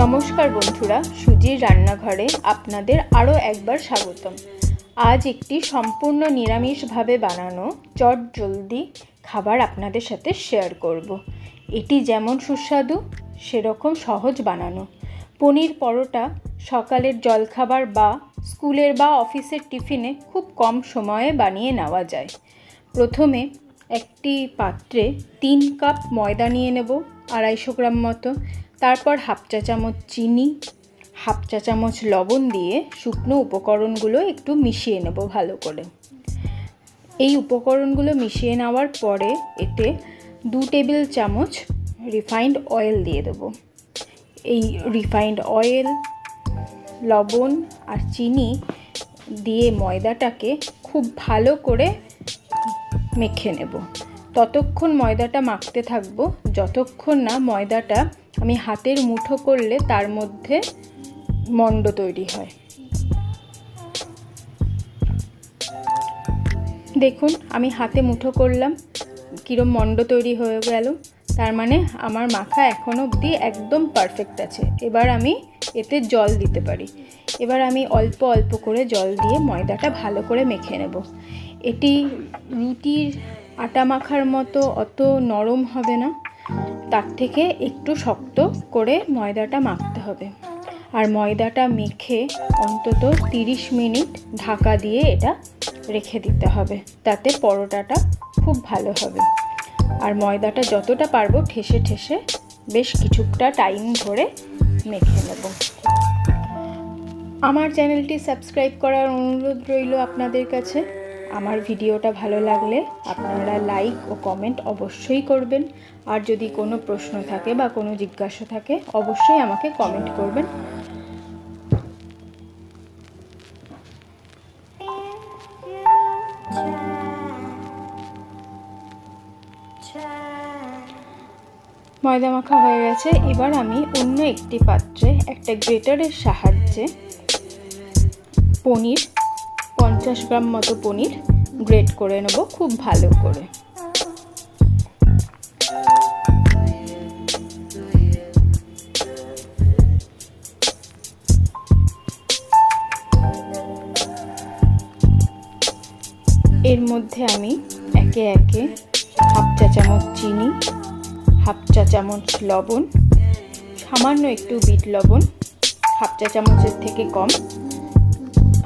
নমস্কার বন্ধুরা, সুজির রান্নাঘরে আপনাদের আরও একবার স্বাগতম। আজ একটি সম্পূর্ণ নিরামিষভাবে বানানো চট জলদি খাবার আপনাদের সাথে শেয়ার করব। এটি যেমন সুস্বাদু, সেরকম সহজ বানানো। পনির পরোটা সকালের জলখাবার বা স্কুলের বা অফিসের টিফিনে খুব কম সময়ে বানিয়ে নেওয়া যায়। প্রথমে একটি পাত্রে তিন কাপ ময়দা নিয়ে নেব, আড়াইশো গ্রাম মতো। তারপর হাফ চা চামচ চিনি, হাফ চা চামচ লবণ দিয়ে শুকনো উপকরণগুলো একটু মিশিয়ে নেব ভালো করে। এই উপকরণগুলো মিশিয়ে নেওয়ার পরে এতে দু টেবিল চামচ রিফাইন্ড অয়েল দিয়ে দেবো। এই রিফাইন্ড অয়েল, লবণ আর চিনি দিয়ে ময়দাটাকে খুব ভালো করে মেখে নেব। ততক্ষণ ময়দাটা মাখতে থাকব, যতক্ষণ না ময়দাটা আমি হাতের মুঠো করলে তার মধ্যে মণ্ড তৈরি হয়। দেখুন, আমি হাতে মুঠো করলাম, কীরম মণ্ড তৈরি হয়ে গেল। তার মানে আমার মাখা এখনও অবধি একদম পারফেক্ট আছে। এবার আমি এতে জল দিতে পারি। এবার আমি অল্প অল্প করে জল দিয়ে ময়দাটা ভালো করে মেখে নেব। এটি রুটির আটা মাখার মতো অত নরম হবে না। তার থেকে একটু শক্ত করে ময়দাটা মাখতে হবে। আর ময়দাটা মেখে অন্তত তিরিশ মিনিট ঢাকা দিয়ে এটা রেখে দিতে হবে। তাতে পরোটাটা খুব ভালো হবে। আর ময়দাটা যতটা পারব ঠেসে ঠেসে বেশ কিছুটা টাইম ধরে মেখে নেব। আমার চ্যানেলটি সাবস্ক্রাইব করার অনুরোধ রইল আপনাদের কাছে। আমার ভিডিওটা ভালো লাগলে আপনারা লাইক ও কমেন্ট অবশ্যই করবেন। আর যদি কোনো প্রশ্ন থাকে বা কোনো জিজ্ঞাসা থাকে, অবশ্যই আমাকে কমেন্ট করবেন। ময়দা মাখা হয়ে গেছে। এবার আমি অন্য একটি পাত্রে একটা গ্রেটারের সাহায্যে পনির পঞ্চাশ গ্রাম মতো পনির গ্রেট করে নেব, খুব ভালো করে। এর মধ্যে আমি একে একে হাফ চা চামচ চিনি, হাফ চা চামচ লবণ, সামান্য একটু বিট লবণ, হাফ চা চামচের থেকে কম।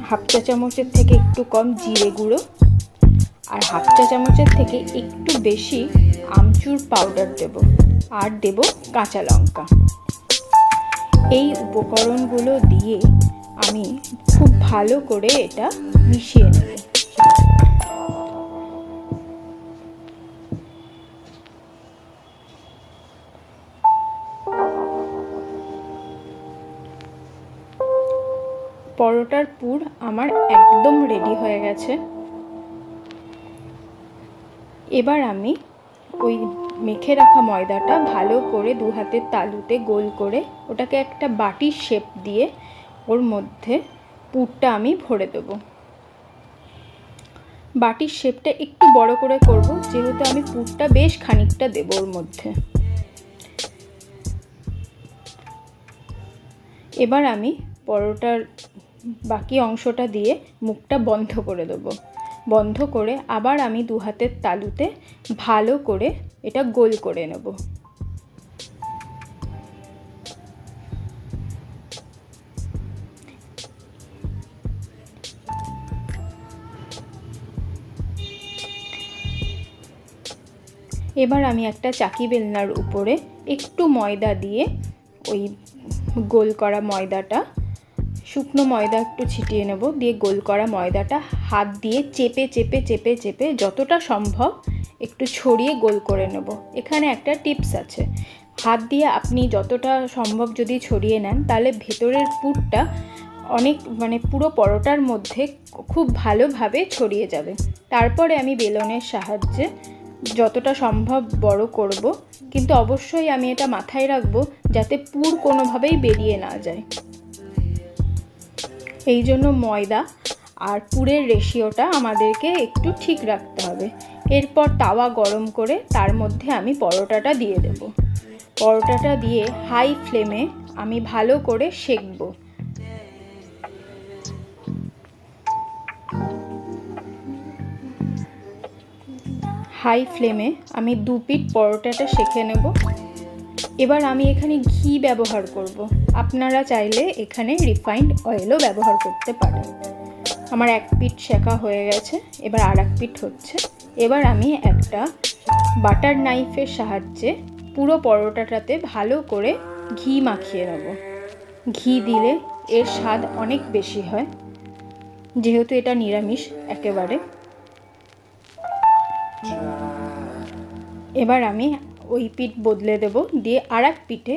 হাফ চা চামচের থেকে একটু কম জিরে গুঁড়ো আর হাফ চা চামচের থেকে একটু বেশি আমচুর পাউডার দেব আর দেব কাঁচা লঙ্কা। এই উপকরণগুলো দিয়ে আমি খুব ভালো করে এটা মিশিয়ে নেব। পরোটার পুর আমার একদম রেডি হয়ে গেছে। এবার আমি ওই মেখে রাখা ময়দাটা ভালো করে দু হাতের তালুতে গোল করে ওটাকে একটা বাটির শেপ দিয়ে ওর মধ্যে পুরটা আমি ভরে দেবো। বাটির শেপটা একটু বড় করে করব, যেহেতু আমি পুরটা বেশ খানিকটা দেবো ওর মধ্যে। এবার আমি পরোটার বাকি অংশটা দিয়ে মুখটা বন্ধ করে দেবো। বন্ধ করে আবার আমি দু হাতের তালুতে ভালো করে এটা গোল করে নেব। এবার আমি একটা চাকি বেলনার উপরে একটু ময়দা দিয়ে ওই গোল করা ময়দাটা শুকনো ময়দা একটু ছিটিয়ে নেব, দিয়ে গোল করা ময়দাটা হাত দিয়ে চেপে চেপে চেপে চেপে যতটা সম্ভব একটু ছড়িয়ে গোল করে নেব। এখানে একটা টিপস আছে, হাত দিয়ে আপনি যতটা সম্ভব যদি ছড়িয়ে নেন, তাহলে ভেতরের পুরটা অনেক মানে পুরো পরোটার মধ্যে খুব ভালোভাবে ছড়িয়ে যাবে। তারপরে আমি বেলনের সাহায্যে যতটা সম্ভব বড় করব, কিন্তু অবশ্যই আমি এটা মাথায় রাখব যাতে পুর কোনোভাবেই বেরিয়ে না যায়। এই জন্য ময়দা আর পুরের রেশিওটা আমাদেরকে একটু ঠিক রাখতে হবে। এরপর তাওয়া গরম করে তার মধ্যে আমি পরোটাটা দিয়ে দেব। পরোটাটা দিয়ে হাই ফ্লেমে আমি ভালো করে সেকবো। হাই ফ্লেমে আমি দু পিঠ পরোটাটা সেঁকে নেব। এবার আমি এখানে ঘি ব্যবহার করব। আপনারা চাইলে এখানে রিফাইন্ড অয়েলও ব্যবহার করতে পারেন। আমার এক পিঠ শেখা হয়ে গেছে, এবার আর এক পিঠ হচ্ছে। এবার আমি একটা বাটার নাইফের সাহায্যে পুরো পরোটাটাতে ভালো করে ঘি মাখিয়ে নেব। ঘি দিলে এর স্বাদ অনেক বেশি হয়, যেহেতু এটা নিরামিষ একেবারে। এবার আমি ওই পিঠ বদলে দেব। দিয়ে আর এক পিঠে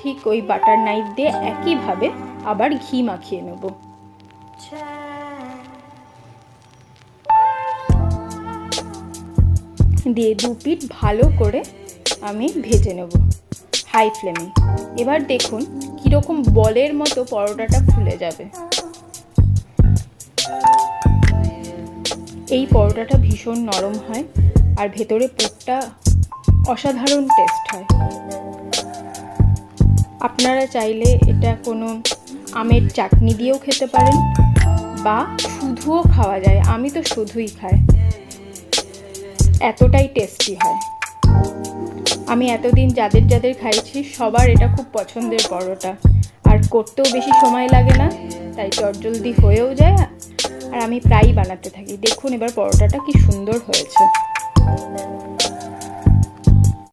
ঠিক ওই বাটার নাইফ দিয়ে একইভাবে আবার ঘি মাখিয়ে নেব। দিয়ে দু পিঠ ভালো করে আমি ভেজে নেব হাই ফ্লেমে। এবার দেখুন কীরকম বলের মতো পরোটাটা ফুলে যাবে। এই পরোটাটা ভীষণ নরম হয় আর ভেতরে পুরটা অসাধারণ টেস্ট হয়। আপনারা চাইলে এটা কোনো আমের চাটনি দিয়েও খেতে পারেন বা শুধুও খাওয়া যায়। আমি তো শুধুই খাই। এতটাই টেস্টি হয়। আমি এতদিন যাদের যাদের খাইছি, সবার এটা খুব পছন্দের পরোটা। আর করতেও বেশি সময় লাগে না, তাই চটজলদি হয়েও যায়। আর আমি প্রায়ই বানাতে থাকি। দেখুন এবার পরোটাটা কি সুন্দর হয়েছে।